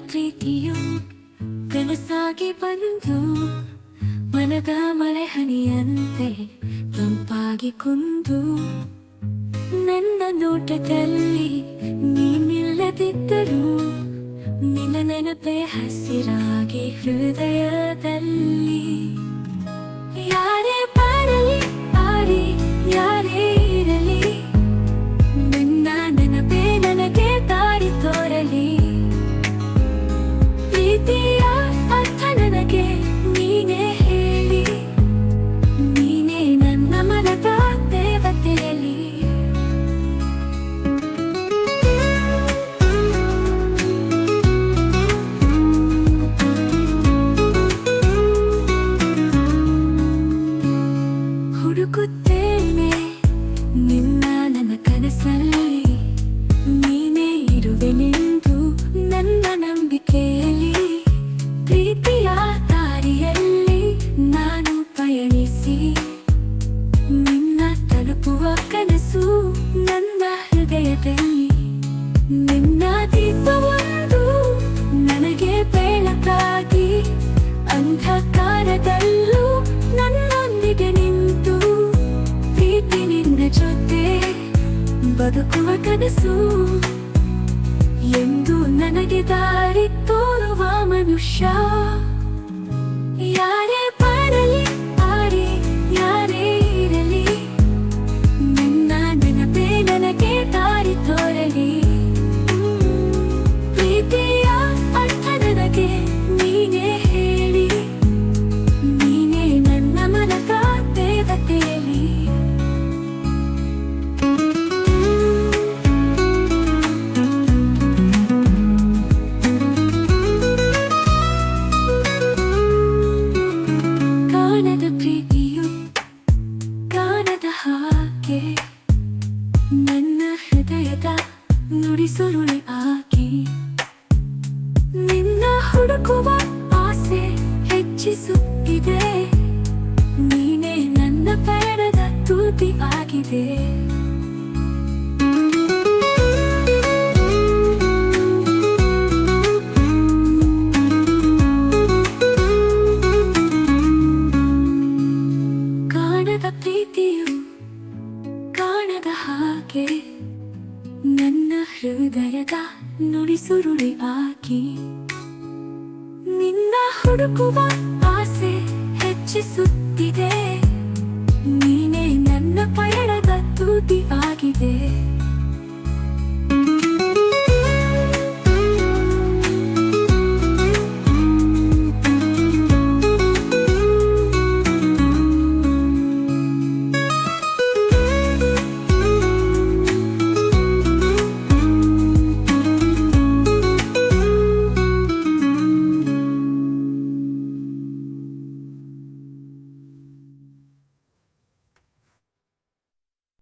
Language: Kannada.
ಪ್ರೀತಿಯು ಕನಸಾಗಿ ಬಂದು ಮನದ ಮಳೆ ಹನಿಯಂತೆ ತಂಪಾಗಿ ಕುಂದು ನನ್ನ ನೋಟದಲ್ಲಿ ನೀನಿಲ್ಲದಿದ್ದರೂ ನಿನ್ನ ನೆನಪೆ ಹಸಿರಾಗಿ ಹೃದಯದಲ್ಲಿ. ಬದುಕುವ ಕನಸು ಎಂದು ನನಗೆ ದಾರಿ ತೋರುವ ಮನುಷ್ಯ. ಯಾರೇ ಹಾಗೆ ನನ್ನ ಹೃದಯದ ನುಡಿಸುರುಳಿ ಆಗಿ ನಿನ್ನ ಹುಡುಕುವ ಆಸೆ ಹೆಚ್ಚಿಸುತ್ತಿದೆ ನೀನೇ ನನ್ನ ಪಯಣದ ತೂತಿ ಆಗಿದೆ ಕಾಣದ ಹಾಗೆ ನನ್ನ ಹೃದಯದ ನುಡಿಸುರುಳಿ ಆಗಿ ನಿನ್ನ ಹುಡುಕುವ ಆಸೆ ಹೆಚ್ಚಿಸುತ್ತಿದೆ